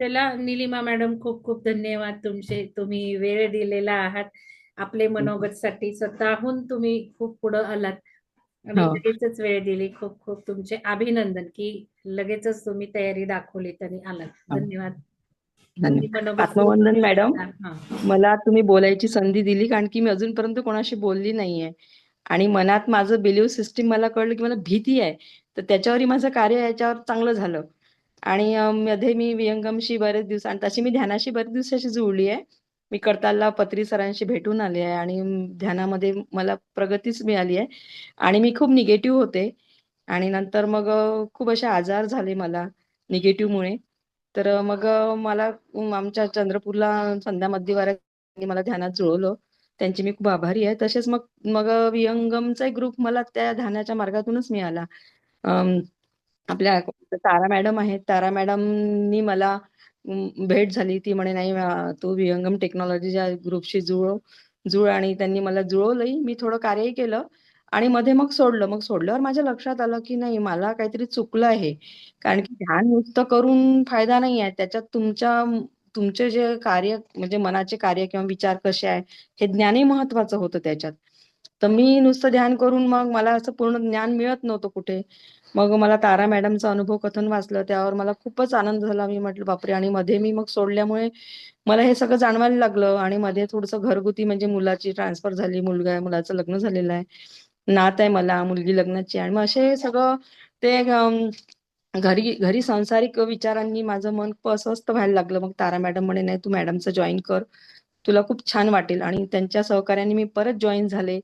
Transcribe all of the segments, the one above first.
त्याला निलिमा मॅडम खूप खूप धन्यवाद तुमचे. तुम्ही वेळ दिलेला आहात. आपले मनोगत साठी स्वतःहून तुम्ही खूप पुढं आलात. आणि हो. लगेचच वेळ दिली. खूप खूप तुमचे अभिनंदन की लगेचच तुम्ही तयारी दाखवलीत आणि आलात. धन्यवाद. आत्मवंदन मॅडम. मला तुम्ही बोलायची संधी दिली कारण की मी अजूनपर्यंत कोणाशी बोलली नाहीये. आणि मनात माझं बिलीव सिस्टीम मला कळलं की मला भीती आहे. तर त्याच्यावरही माझं कार्य याच्यावर चांगलं झालं. आणि मध्ये मी विहंगमशी बरेच दिवस आणि तशी मी ध्यानाशी बरेच दिवसाशी जुळली आहे. मी करतालला पत्री सरांशी भेटून आले आहे आणि ध्यानामध्ये मला प्रगतीच मिळाली आहे. आणि मी खूप निगेटिव्ह होते. आणि नंतर मग खूप असे आजार झाले मला निगेटिव्हमुळे तर मग मला आमच्या चंद्रपूरला संध्या मध्यवाऱ्यांनी मला ध्यानात जुळवलं. त्यांची मी खूप आभारी आहे. तसेच मग मग विहंगमचा एक ग्रुप मला त्या ध्यानाच्या मार्गातूनच मिळाला. आपल्या तारा मॅडम आहेत. तारा मॅडमनी मला भेट झाली. ती म्हणे नाही तू विहंगम टेक्नॉलॉजीच्या ग्रुपशी जुळव जुळ. आणि त्यांनी मला जुळवलंही. मी थोडं कार्यही केलं आणि मध्ये मग सोडलं. मग सोडल्यावर माझ्या लक्षात आलं की नाही मला काहीतरी चुकलं आहे. कारण की ध्यान नुसतं करून फायदा नाही आहे. त्याच्यात तुमच्या तुमचे जे कार्य म्हणजे मनाचे कार्य किंवा विचार कसे आहे हे ज्ञानही महत्वाचं होतं त्याच्यात. तर मी नुसतं ध्यान करून मग मला असं पूर्ण ज्ञान मिळत नव्हतं कुठे. मग मला तारा मॅडमचा अनुभव कथन वाचलं त्यावर मला खूपच आनंद झाला. मी म्हटलं बापरे! आणि मध्ये मी मग सोडल्यामुळे मला हे सगळं जाणवायला लागलं आणि मध्ये थोडंसं घरगुती म्हणजे मुलाची ट्रान्सफर झाली मुलगा आहे मुलाचं लग्न झालेलं आहे. नात आहे मला मुलगी लग्नाची आणि मग असे सगळं ते घरी घरी सांसारिक विचारांनी माझं मन अस्वस्थ व्हायला लागलं. मग तारा मॅडम म्हणे नाही तू मॅडमचं जॉईन कर. तुला खूप छान वाटेल आणि त्यांच्या सहकार्याने मी परत जॉईन झाले.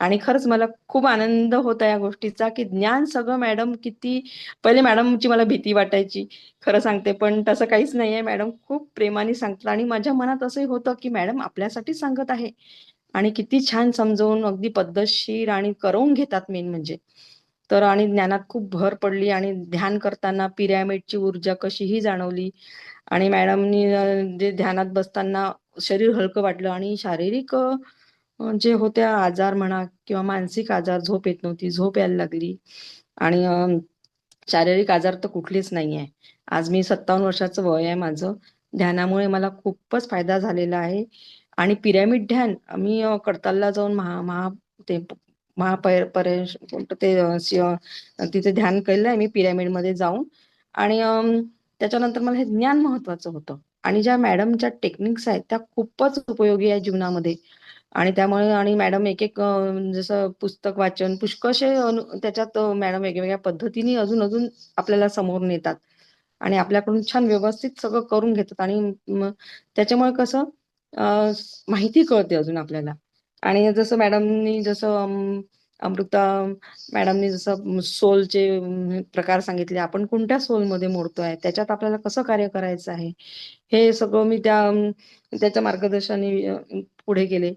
आणि खरंच मला खूप आनंद होता या गोष्टीचा की ज्ञान सगळं मॅडम किती पहिले मॅडमची मला भीती वाटायची खरं सांगते पण तसं काहीच नाहीये. मॅडम खूप प्रेमाने सांगतात आणि माझ्या मनात असंही होतं की मॅडम आपल्यासाठी सांगत आहे. आणि किती छान समजवून अगदी पद्धतशीर आणि करवून घेतात मेन म्हणजे. तर आणि ज्ञानात खूप भर पडली आणि ध्यान करताना पिरॅमिडची ऊर्जा कशीही जाणवली. आणि मॅडमनी जे ध्यानात बसताना शरीर हलकं वाटलं आणि शारीरिक जे होत्या आजार म्हणा किंवा मानसिक आजार झोप येत नव्हती झोप यायला लागली. आणि शारीरिक आजार तर कुठलेच नाही आहे आज मी सत्तावन्न वर्षाचं वय आहे माझं. ध्यानामुळे मला खूपच फायदा झालेला आहे. आणि पिरॅमिड ध्यान मी कडतालला जाऊन महा महा ते महापर ते तिथे ध्यान केलं आहे मी पिरॅमिडमध्ये जाऊन. आणि त्याच्यानंतर मला हे ज्ञान महत्वाचं होतं. आणि ज्या मॅडमच्या टेक्निक्स आहेत त्या खूपच उपयोगी आहे जीवनामध्ये. आणि त्यामुळे आणि मॅडम एक एक जसं पुस्तक वाचन पुष्कळशे त्याच्यात मॅडम वेगवेगळ्या पद्धतीने अजून अजून आपल्याला समोर नेतात आणि आपल्याकडून छान व्यवस्थित सगळं करून घेतात. आणि त्याच्यामुळे कसं माहिती कळते अजून आपल्याला. आणि जसं मॅडमनी जसं अमृता मॅडमनी जसं सोलचे प्रकार सांगितले आपण कोणत्या सोलमध्ये मोडतोय? त्याच्यात आपल्याला कसं कार्य करायचं आहे? हे सगळं मी त्या त्याच्या मार्गदर्शनाने पुढे गेले.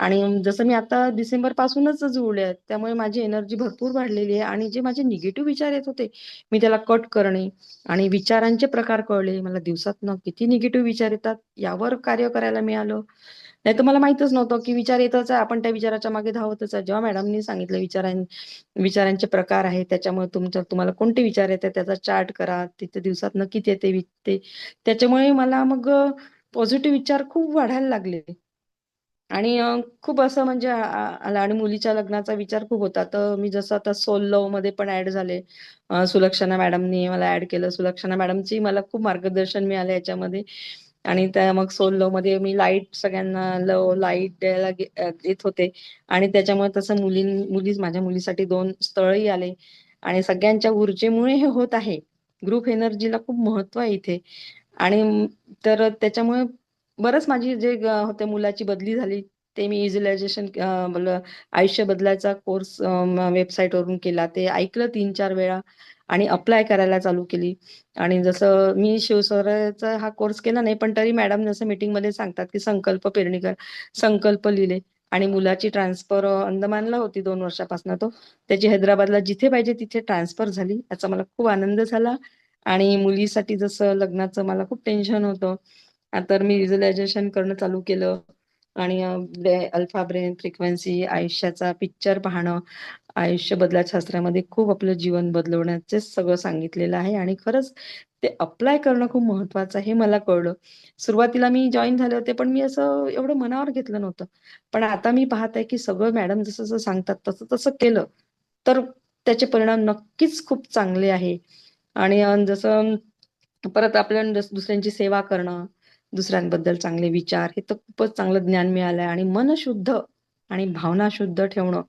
आणि जसं मी आता डिसेंबर पासूनच जुळले आहेत त्यामुळे माझी एनर्जी भरपूर वाढलेली आहे आणि जे माझे निगेटिव्ह विचार येत होते मी त्याला कट करणे आणि विचारांचे प्रकार कळले. मला दिवसातनं किती निगेटिव्ह विचार येतात यावर कार्य करायला मिळालं. नाही तर मला माहितच नव्हतं की विचार येतच आहे. आपण त्या विचाराच्या मागे धावतच आहे. जेव्हा मॅडमनी सांगितलं विचारां विचारांचे प्रकार आहेत त्याच्यामुळे तुमच्या तुम्हाला कोणते विचार येतात त्याचा चार्ट करा. तिथे दिवसात किती येते ते त्याच्यामुळे मला मग पॉझिटिव्ह विचार खूप वाढायला लागले. आणि खूप असं म्हणजे आला आणि मुलीच्या लग्नाचा विचार खूप होता. तर मी जसं आता सोल लवमध्ये पण ऍड झाले. सुलक्षणा मॅडमनी मला ऍड केलं. सुलक्षणा मॅडमची मला खूप मार्गदर्शन मिळालं याच्यामध्ये. आणि त्या मग सोलमध्ये मी लाइट सगळ्यांना लव लाइट द्यायला देत होते. आणि त्याच्यामुळे तसं मुली मुली माझ्या मुलीसाठी दोन स्थळही आले. आणि सगळ्यांच्या ऊर्जेमुळे हे होत आहे. ग्रुप एनर्जीला खूप महत्त्व आहे इथे. आणि तर त्याच्यामुळे बरंच माझी जे होते मुलाची बदली झाली. ते मी इझिलायझेशन आयुष्य बदलायचा कोर्स वेबसाईटवरून केला. ते ऐकलं तीन चार वेळा आणि अप्लाय करायला चालू केली. आणि जसं मी शिवसराचा हा कोर्स केला नाही पण तरी मॅडम जसं मीटिंगमध्ये सांगतात की संकल्प पेरणी कर संकल्प लिहिले. आणि मुलाची ट्रान्सफर अंदमानला होती दोन वर्षापासून तो. त्याची हैदराबादला जिथे पाहिजे तिथे ट्रान्सफर झाली. याचा मला खूप आनंद झाला. आणि मुलीसाठी जसं लग्नाचं मला खूप टेन्शन होतं. तर मी रिझलायझेशन करणं चालू केलं. आणि अल्फा ब्रेन फ्रिक्वेन्सी आयुष्याचा पिक्चर पाहणं आयुष्य बदला शास्त्रामध्ये खूप आपलं जीवन बदलवण्याचे सगळं सांगितलेलं आहे आणि खरंच ते अप्लाय करणं खूप महत्वाचं आहे हे मला कळलं. सुरुवातीला मी जॉईन झाले होते पण मी असं एवढं मनावर घेतलं नव्हतं. पण आता मी पाहत आहे की सगळं मॅडम जसं जसं सांगतात तसं तसं केलं तर त्याचे परिणाम नक्कीच खूप चांगले आहे. आणि जसं परत आपल्या दुसऱ्यांची सेवा करणं दुसऱ्यांबद्दल चांगले विचार हे तर खूपच चांगलं ज्ञान मिळालंय. आणि मन शुद्ध आणि भावना शुद्ध ठेवणं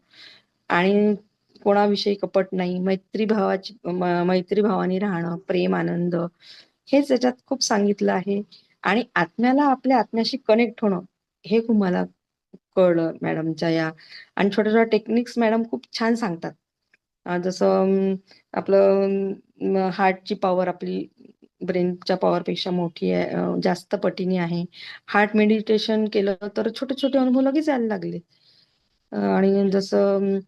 आणि कोणाविषयी कपट नाही मैत्री भावाची मैत्री भावाने राहणं प्रेम आनंद हेच याच्यात खूप सांगितलं आहे. आणि आत्म्याला आपल्या आत्म्याशी कनेक्ट होणं हे खूप मला कळलं मॅडमच्या या. आणि छोट्या छोट्या टेक्निक्स मॅडम खूप छान सांगतात. जसं आपलं हार्टची पॉवर आपली ब्रेनच्या पॉवरपेक्षा मोठी आहे जास्त पटीने आहे. हार्ट मेडिटेशन केलं तर छोटे छोटे अनुभव लगेच यायला लागले. आणि जसं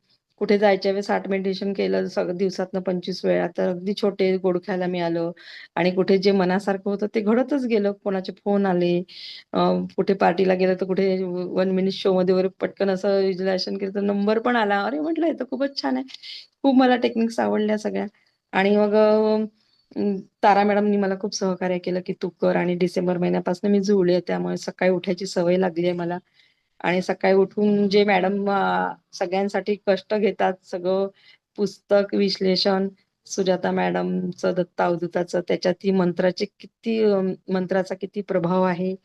कुठे जायच्या वेळेस हार्ट मेडिटेशन केलं सगळं दिवसातनं पंचवीस वेळा तर अगदी छोटे गोड खायला मिळालं. आणि कुठे जे मनासारखं होतं ते घडतच गेलं. कोणाचे फोन आले कुठे पार्टीला गेलं तर कुठे वन मिनिट शो मध्ये वगैरे पटकन असं विज्युलायझेशन केलं तर नंबर पण आला. अरे म्हटलं हे तर खूपच छान आहे. खूप मला टेक्निक्स आवडल्या सगळ्या. आणि मग तारा मॅडमनी मला खूप सहकार्य केलं की तू कर आणि डिसेंबर महिन्यापासून मी जुळले त्यामुळे सकाळी उठायची सवय लागली आहे मला. आणि सकाळी उठून जे मॅडम सगळ्यांसाठी कष्ट घेतात सगळं पुस्तक विश्लेषण सुजाता मॅडमचं दत्ता अवधूताचं त्याच्यात ही मंत्राचे किती मंत्राचा किती प्रभाव आहे.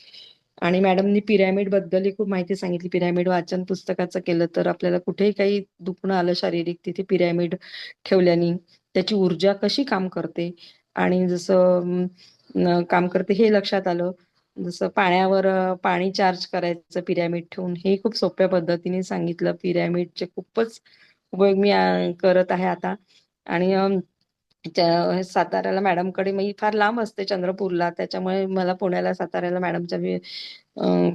आणि मॅडमनी पिरॅमिड बद्दलही खूप माहिती सांगितली. पिरॅमिड वाचन पुस्तकाचं केलं तर आपल्याला कुठेही काही दुखणं आलं शारीरिक तिथे पिरॅमिड ठेवल्याने त्याची ऊर्जा कशी काम करते? आणि जसं काम करते हे लक्षात आलं. जसं पाण्यावर पाणी चार्ज करायचं पिरॅमिड ठेवून हे खूप सोप्या पद्धतीने सांगितलं. पिरॅमिडचे खूपच उपयोग मी करत आहे आता. आणि साताऱ्याला मॅडमकडे मी फार लांब असते चंद्रपूरला त्याच्यामुळे मला पुण्याला साताऱ्याला मॅडमच्या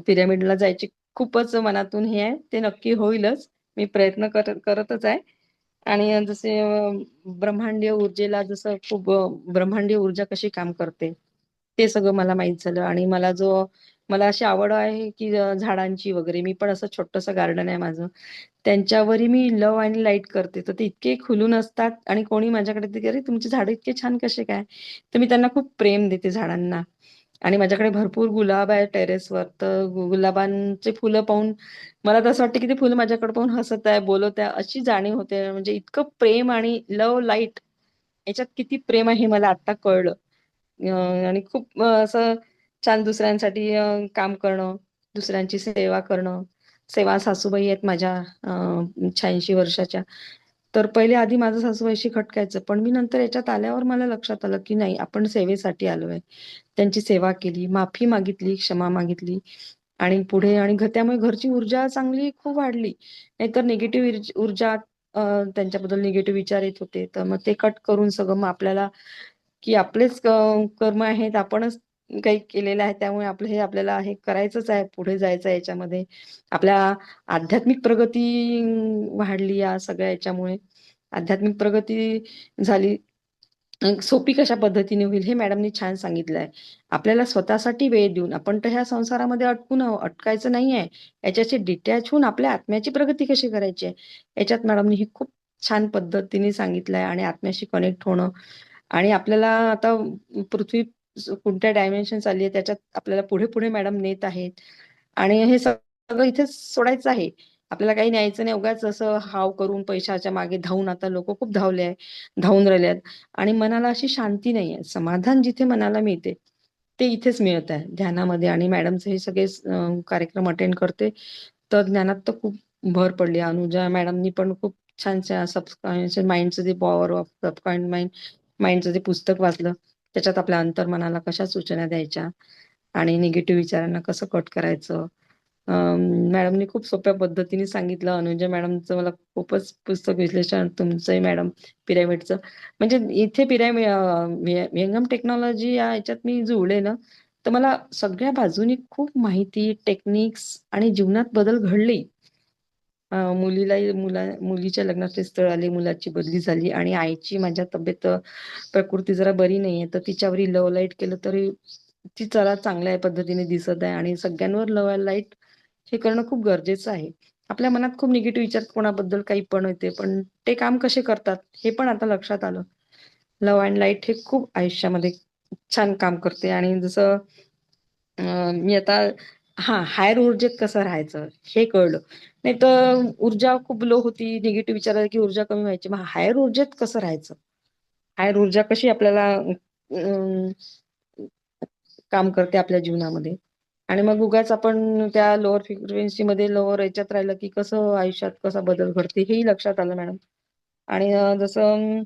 पिरॅमिडला जायची खूपच मनातून हे आहे. ते नक्की होईलच. मी प्रयत्न कर करतच आहे. आणि जसे ब्रह्मांडीय ऊर्जेला जसं खूप ब्रह्मांडीय ऊर्जा कशी काम करते? ते सगळं मला माहीत झालं आणि मला जो मला अशी आवड आहे की झाडांची वगैरे. मी पण असं छोटंसं गार्डन आहे माझं. त्यांच्यावरही मी लव आणि लाइट करते. तर ते इतके खुलून असतात आणि कोणी माझ्याकडे ते अरे तुमचे झाड इतके छान कसे काय? तर मी त्यांना खूप प्रेम देते झाडांना. आणि माझ्याकडे भरपूर गुलाब आहे टेरेसवर तर गुलाबांचे फुलं पाहून मला तर असं वाटतं की ते फुलं माझ्याकडे पाहून हसत आहे बोलत आहे. अशी जाणीव होते. म्हणजे इतकं प्रेम आणि लव लाइट याच्यात किती प्रेम आहे मला आता कळलं. आणि खूप असं छान दुसऱ्यांसाठी काम करणं दुसऱ्यांची सेवा करणं. सेवा सासूबाई आहेत माझ्या शहाऐंशी वर्षाच्या. तर पहिले आधी माझं सासूबाईशी खटकायचं पण मी नंतर याच्यात आल्यावर मला लक्षात आलं की नाही आपण सेवेसाठी आलोय. त्यांची सेवा केली माफी मागितली क्षमा मागितली. आणि पुढे आणि त्यामुळे घरची ऊर्जा चांगली खूप वाढली. नाहीतर निगेटिव्ह ऊर्जा त्यांच्याबद्दल निगेटिव्ह विचार येत होते. तर मग ते कट करून सगळं मग आपल्याला की आपलेच कर्म आहेत आपणच काही केलेलं आहे त्यामुळे आपलं हे आपल्याला हे करायचंच आहे पुढे जायचं आहे याच्यामध्ये. आपल्या आध्यात्मिक प्रगती वाढली या सगळ्या याच्यामुळे. आध्यात्मिक प्रगती झाली. सोपी कशा पद्धतीने होईल हे मॅडमनी छान सांगितलं आहे. आपल्याला स्वतःसाठी वेळ देऊन आपण तर ह्या संसारामध्ये अटकून अटकायचं अटकायचं नाहीये याच्याशी डिटॅच होऊन आपल्या आत्म्याची प्रगती कशी करायची आहे? याच्यात मॅडमनी ही खूप छान पद्धतीने सांगितलं आहे आणि आत्म्याशी कनेक्ट होणं आणि आपल्याला आता पृथ्वी कोणत्या डायमेन्शन आली आहे त्याच्यात आपल्याला पुढे पुढे मॅडम नेत आहेत. आणि हे सगळं इथे सोडायचं आहे. आपल्याला काही न्यायचं नाही. उगाच असं हाव करून पैशाच्या मागे धावून आता लोक खूप धावले आहे धावून राहिले आहेत. आणि मनाला अशी शांती नाही आहे. समाधान जिथे मनाला मिळते ते इथेच मिळत आहे ध्यानामध्ये. आणि मॅडमचे हे सगळे कार्यक्रम अटेंड करते. तर ज्ञानात तर खूप भर पडली अनुजा मॅडमनी पण खूप छान सबकॉन्शियस माइंडचं जे पॉवर ऑफ सबकॉन्शियस माइंड माइंडचं जे पुस्तक वाचलं त्याच्यात आपल्या अंतर्मनाला कशा सूचना द्यायच्या आणि निगेटिव्ह विचारांना कसं कट करायचं? मॅडमनी खूप सोप्या पद्धतीने सांगितलं. अनुजा मॅडमचं मला खूपच पुस्तक विश्लेषण तुमचंही मॅडम पिरॅमिडचं म्हणजे इथे पिरॅमिड व्यंगम टेक्नॉलॉजी या याच्यात मी जुळले ना तर मला सगळ्या बाजूनी खूप माहिती टेक्निक्स आणि जीवनात बदल घडले. मुलीलाही मुला मुलीच्या लग्नाचे स्थळ आले मुलाची बदली झाली आणि आईची माझ्या तब्येत प्रकृती जरा बरी नाहीये तर तिच्यावरही लव लाइट केलं तरी ती चला चांगल्या पद्धतीने दिसत आहे आणि सगळ्यांवर लव लाइट हे करणं खूप गरजेचं आहे. आपल्या मनात खूप निगेटिव्ह विचार कोणाबद्दल काही पण येते, पण ते काम कसे करतात हे पण आता लक्षात आलं. लव अँड लाइट हे खूप आयुष्यामध्ये छान काम करते आणि जसं मी आता हा हायर ऊर्जेत कसं राहायचं हे कळलं. नाही तर ऊर्जा खूप लो होती, निगेटिव्ह विचार की ऊर्जा कमी व्हायची. मग हायर ऊर्जेत कसं राहायचं? हायर ऊर्जा कशी आपल्याला काम करते आपल्या जीवनामध्ये आणि मग उगाच आपण त्या लोअर फ्रिक्वेन्सीमध्ये लोअर याच्यात राहिलं की कसं आयुष्यात कसा बदल घडते हेही लक्षात आलं मॅडम. आणि जसं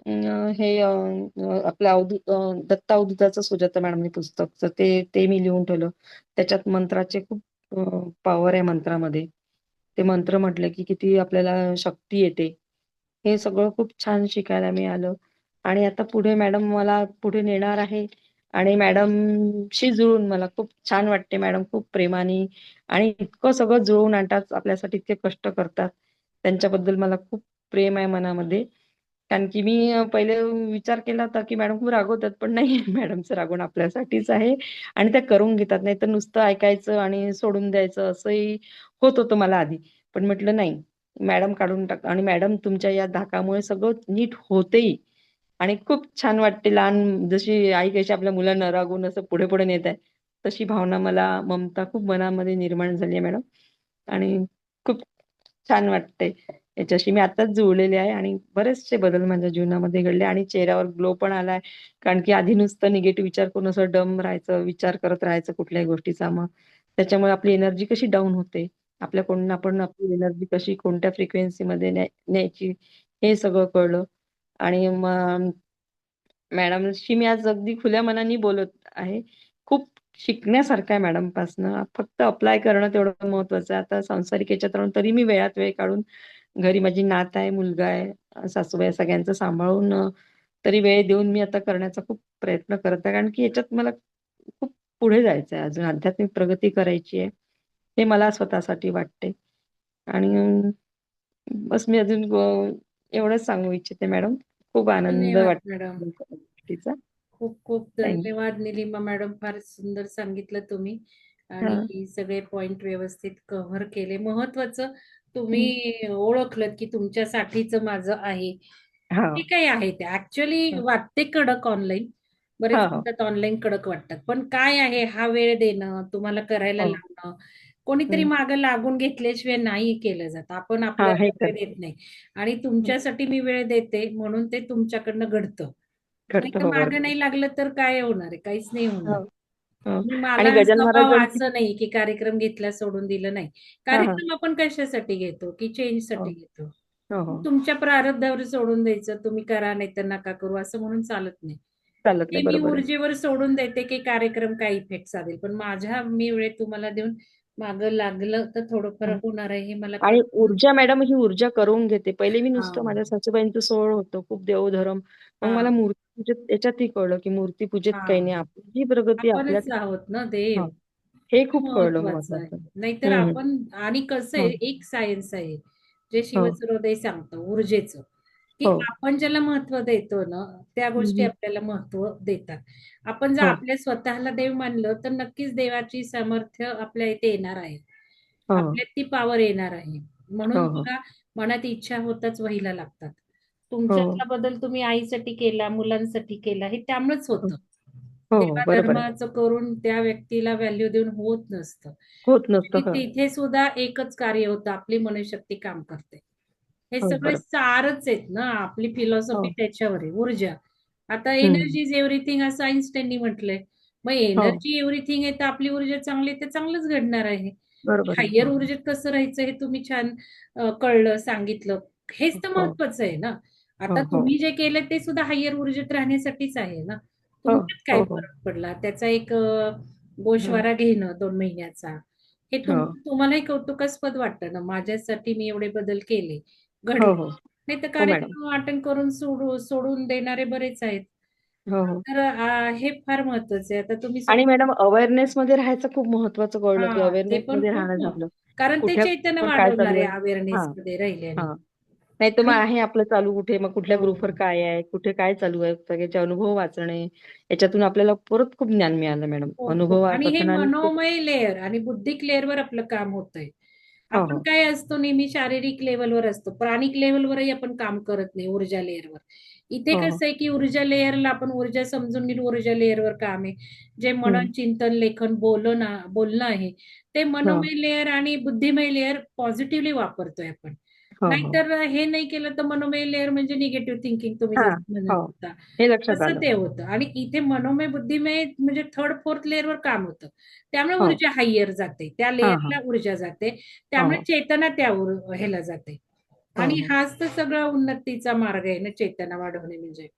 अं, हे आपल्या अ, आपलं अवधूत अ, दत्त अवधूताचं सुजाता मॅडमनी पुस्तक तर ते ते मी लिहून ठेवलं. त्याच्यात मंत्राचे खूप पॉवर आहे मंत्रामध्ये. ते मंत्र म्हटलं की किती आपल्याला शक्ती येते. हे सगळं खूप छान शिकायला मिळालं आणि आता पुढे मॅडम मला पुढे नेणार आहे आणि मॅडमशी जुळून मला खूप छान वाटते. मॅडम खूप प्रेमाने आणि इतकं सगळं जुळवून आणतात, आपल्यासाठी इतके कष्ट करतात. त्यांच्याबद्दल मला खूप प्रेम आहे मनामध्ये. कारण की मी पहिले विचार केला होता की मॅडम खूप रागवतात, पण नाही मॅडमचं रागवण आपल्यासाठीच आहे आणि त्या करून घेतात. नाही तर नुसतं ऐकायचं आणि सोडून द्यायचं असंही होत होतं मला आधी. पण म्हटलं नाही, मॅडम काढून टाक आणि मॅडम तुमच्या या धाकामुळे सगळं नीट होतेही आणि खूप छान वाटते. लहान जशी आई कशी आपल्या मुलांना रागवून असं पुढे-पुढे नेत आहे, तशी भावना मला ममता खूप मनामध्ये निर्माण झाली आहे मॅडम आणि खूप छान वाटते याच्याशी मी आताच जुळलेले आहे आणि बरेचसे बदल माझ्या जीवनामध्ये घडले आणि चेहऱ्यावर ग्लो पण आलाय. कारण की आधी नुसतं निगेटिव्ह विचार करून असं डम राहायचं, विचार करत राहायचं कुठल्याही गोष्टीचा. मग त्याच्यामुळे आपली एनर्जी कशी डाऊन होते. आपल्याकडून आपण आपली एनर्जी कशी कोणत्या फ्रिक्वेन्सीमध्ये न्यायची हे सगळं कळलं आणि मग मॅडमशी मी आज अगदी खुल्या मनाने बोलत आहे. खूप शिकण्यासारखं आहे मॅडम पासनं फक्त अप्लाय करणं तेवढं महत्वाचं आहे. आता सांसारिक याच्यात राहून तरी मी वेळात वेळ काढून घरी माझी नात आहे, मुलगा आहे, सासूबाई सगळ्यांचं सांभाळून तरी वेळ देऊन मी आता करण्याचा खूप प्रयत्न करत आहे. कारण की याच्यात मला खूप पुढे जायचं आहे. अजून आध्यात्मिक प्रगती करायची आहे. हे मला स्वतःसाठी वाटते आणि बस मी अजून एवढंच सांगू इच्छिते मॅडम. खूप आनंद मॅडम. वाटतो गोष्टीचा. खूप-खूप थँक धन्यवाद निलिमा मॅडम. फार सुंदर सांगितलं तुम्ही. आणि सगळे पॉइंट व्यवस्थित कव्हर केले. महत्वाचं. तुम्ही ओळखलत की तुमच्यासाठीचं माझं आहे. हां. काही आहे ते ॲक्चुअली हं. वाटते कडक ऑनलाईन. बरेच हां. म्हणतात ऑनलाईन कडक वाटतात. पण काय आहे हा वेळ देणं, तुम्हाला करायला हो. लावणं, कोणीतरी हं. मागे लागून घेतल्याशिवाय नाही केलं जात. आपण हां, हे आपल्याला वेळ. देत नाही आणि हं. तुमच्यासाठी मी वेळ देते म्हणून ते तुमच्याकडनं घडतं. हो, मागे बरोबर. नाही लागलं तर काय होणार आहे? काहीच नाही होणार. हो, हो आणि मला गजानन स्वभाव महाराजांची असं नाही की कार्यक्रम घेतला सोडून दिलं नाही. हां, हां. कार्यक्रम आपण कशासाठी घेतो की हो. चेंजसाठी घेतो. हो, हो. तुमच्या प्रारब्धावर सोडून द्यायचं. तुम्ही करा नाहीतर नका करू असं म्हणून चालत नाही. चालत ते नाही. मी बरोबर आहे. ऊर्जेवर सोडून देते की कार्यक्रम काय इफेक्ट साधेल. पण माझ्या मी वेळ तुम्हाला देऊन मागं लागलं तर थोडंफार हं. होणार आहे हे मला आणि कळतं. ऊर्जा मॅडम ही ऊर्जा करून घेते. पहिले मी नुसतं हां. माझ्या सासूबाईंचं सोहळं होतं, खूप देवधर्म. मग मला हां. मूर्तीपूजेत याच्यातही कळलं की मूर्तीपूजेत काही नाही. आपली प्रगती आपल्यात आपणच आहोत ना देव. हां. हे खूप कळलं महत्वाचं आहे. महत्वाचं. नाहीतर हं. आपण आणि कसं आहे हं. एक सायन्स आहे. जे हो. शिवसरोदय सांगतं ऊर्जेचं, की हो. आपण ज्याला महत्त्व देतो ना, त्या हं, गोष्टी हं. आपल्याला महत्त्व देतात. आपण जर हो. आपल्या स्वतःला देव मानलं तर नक्कीच देवाची सामर्थ्य आपल्या इथे येणार आहे. हो. आपल्यात ती पॉवर येणार आहे. म्हणून हो, हो. बघा मनात इच्छा होताच वहीला लागतात. हो. तुमच्यातला बदल तुम्ही आईसाठी केला, मुलांसाठी केला हे त्यामुळेच हो. होतं. हो, बरोबर आहे. देवाधर्माचं करून त्या व्यक्तीला व्हॅल्यू देऊन होत नसतं. होत नसतं. आणि हं. तिथे सुद्धा एकच कार्य होतं आपली मनःशक्ती काम करते. हे हो, सगळे बरोबर. सारच आहेत ना आपली फिलॉसॉफी हो. त्याच्यावर आहे ऊर्जा. आता हं. एनर्जी इस एव्हरीथिंग असं आइन्स्टाईननी म्हटलंय. मग हो. एनर्जी एव्हरीथिंग आहे तर आपली ऊर्जा चांगली आहे तर चांगलंच घडणार आहे. बरोबर आहे. हायर हो. ऊर्जेत कसं राहायचं हे तुम्ही छान अ, कळलं, सांगितलं. हेच तर हो. महत्वाचं आहे ना. आता हो, हो. तुम्ही जे केलं ते सुद्धा हायर ऊर्जेत राहण्यासाठीच आहे ना. हो. तुमच्यात काय हो, हो. फरक पडला? त्याचा एक अ. गोषवारा घेणं 2 महिन्याचा. हे तुम हो. तुम्हालाही कौतुकास्पद वाटतं ना, माझ्यासाठी मी एवढे बदल केले, हो, घडले. हो. नाहीतर हो, मॅडम. कार्यक्रम अटेंड करून सोडू सोडून देणारे बरेच आहेत. हो, हो. तर अ, हे फार महत्वाचं आहे. आता तुम्ही आणि स्वतः मॅडम अवेअरनेसमध्ये राहायचं खूप महत्वाचं कळलं, की हां, ते पण अवेअरनेसमध्ये खूप राहणं मग. कारण ते कुठे चैतन्य पण काय वाढवणार आहे चाललंय हां, अवेअरनेसमध्ये राहिल्याने. हां. नाही तर मग आणि आहे आपलं चालू कुठे? मग कुठल्या हो. ग्रुपवर काय आहे? कुठे काय चालू आहे? सगळ्याचे अनुभव वाचणे याच्यातून आपल्याला परत खूप ज्ञान मिळालं मॅडम. हो हो. अनुभव आणि हे कथनाने खूप मनोमय लेअर आणि बुद्धिक लेअरवर आपलं काम होतंय. हो आपण हो. काय असतो नेहमी शारीरिक लेवलवर असतो. प्राणिक लेवलवरही आपण काम करत नाही ऊर्जा लेअरवर इथे हो हो. कसं आहे की ऊर्जा लेअरला आपण ऊर्जा समजून घेऊन ऊर्जा लेअरवर काम आहे. जे मनन चिंतन लेखन बोलणं बोलणं आहे. ते हो. मनोमय लेअर आणि बुद्धिमय लेअर पॉझिटिव्हली वापरतोय आपण. हो हो नाहीतर हे नाही केलं तर मनोमय लेअर म्हणजे निगेटिव्ह थिंकिंग तुम्ही हा म्हणत हो. होता हे लक्षात तसं आलं. ते होतं. आणि इथे मनोमय बुद्धिमय म्हणजे थर्ड फोर्थ लेअरवर काम होतं. त्यामुळे हो. ऊर्जा हायर जाते. त्या हा हा. लेअरला ऊर्जा जाते. हो त्यामुळे हो. चेतना त्या ह्याला जाते. हो आणि हो. हाच तर सगळा उन्नतीचा मार्ग आहे ना चेतना वाढवणे म्हणजे.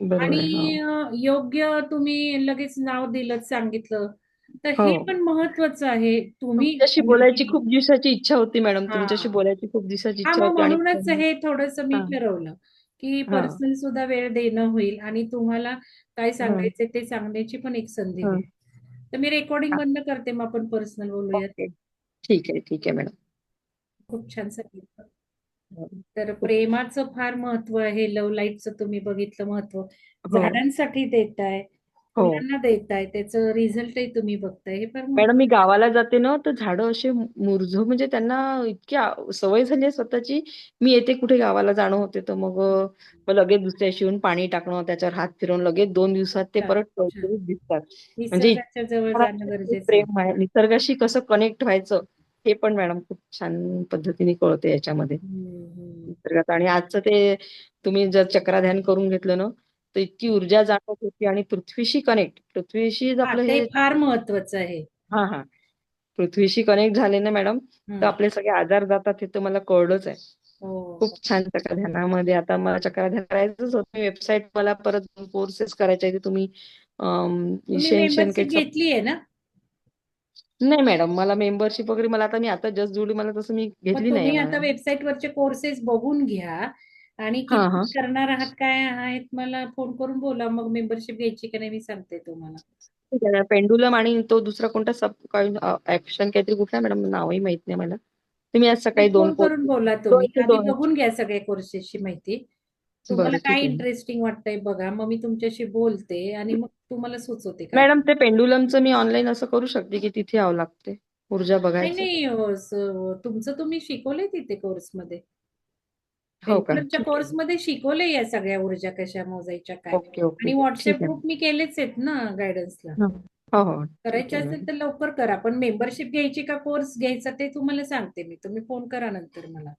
बरोबर आहे हो. आणि अ, योग्य तुम्ही लगेच नाव दिलं सांगितलं. तर हो. हे पण महत्वाचं आहे. तुम्ही तुमच्याशी बोलायची खूप दिवसाची इच्छा होती मॅडम. हा. तुमच्याशी बोलायची खूप दिवसाची हा इच्छा मग होती आणि म्हणूनच हे थोडस मी हा. ठरवलं की हा. पर्सनल सुद्धा वेळ देणं होईल आणि तुम्हाला काय हा. सांगायचे ते सांगण्याची पण एक संधी हा. मिळेल तर मी रेकॉर्डिंग हा. बंद करते मग आपण पर्सनल बोलूयात. ओके. ठीक आहे ठीक आहे मॅडम. खूप छान सांगितलं. हो. तर खूप- प्रेमाचं फार महत्त्व आहे. लव्ह लाईफचं तुम्ही बघितलं महत्त्व हो. झाडांसाठी देताय. हो. फुलांना देताय त्याचं रिझल्टही तुम्ही बघताय हे फार मॅडम मी गावाला जाते ना तर झाडं असे मुरझ म्हणजे त्यांना इतकी सवय झाली आहे स्वतःची. मी येते कुठे गावाला जाणं होते तर मग अ, मग लगेच दुसऱ्या दिवशी येऊन पाणी टाकणं त्याच्यावर हात फिरवून लगेच दोन दिवसात ते छान परत छान टवटवीत दिसतात. म्हणजे निसर्गाच्या जवळ जाणं गरजेचं आहे. प्रेम आहे. निसर्गाशी कसं कनेक्ट व्हायचं हे पण मॅडम खूप छान पद्धतीने कळतं याच्यामध्ये. हम्म, हम्म. निसर्गात. आणि आजचं ते तुम्ही जर चक्राध्यान करून घेतलं ना तर इतकी ऊर्जा जाणवत होती आणि पृथ्वीशी कनेक्ट पृथ्वीशी आपलं हे फार महत्वाचं आहे. हा हा. पृथ्वीशी कनेक्ट झाले ना मॅडम तर. आपले सगळे आजार जातात हे तर मला कळलंच आहे. हो. खूप छान चक्राध्यानामध्ये आता मला चक्राध्यान करायचंच होतं वेबसाईट मला परत कोर्सेस करायचे तुम्ही घेतली आहे ना? नाही मॅडम मला मेंबरशिप वगैरे मला आता मी आता जस्ट जोडली मला तसं मी घेतली नाही तुम्ही आता वेबसाईट वरचे कोर्सेस बघून घ्या. आणि हा किती हा. करणार आहात काय आहेत मला फोन करून बोला मग मेंबरशिप घ्यायची का नाही मी सांगते तुम्हाला. ठीक आहे पेंडुलम आणि तो दुसरा कोणता सब ऍक्शन काहीतरी कुठला मॅडम नावही माहीत नाही मला. तुम्ही आज सकाळी दोन फोन करून बोला तुम्ही आधी बघून घ्या सगळ्या कोर्सेसची माहिती. तुम्हाला बरं ठीक काय आहे. इंटरेस्टिंग वाटतंय बघा मग मी तुमच्याशी बोलते आणि मग तुम्हाला सुचवते काय. मॅडम ते पेंडुलमचं मी ऑनलाईन असं करू शकते की तिथे यावं लागते? ऊर्जा नाही बघायचं. नाही अ, स- तुमचं तुम्ही शिकवलंय तिथे कोर्समध्ये हो का? आहे कोर्समध्ये शिकवलंय या सगळ्या ऊर्जा कशा मोजायच्या काय? ओके ओके आणि व्हॉट्सअप ठीक आहे. ग्रुप मी केलेच आहेत ना गायडन्सला हो हो हो ठीक करायचे आहे असेल मॅडम तर लवकर करा पण मेंबरशिप घ्यायची का कोर्स घ्यायचा ते तुम्हाला सांगते मी. तुम्ही फोन करा नंतर मला.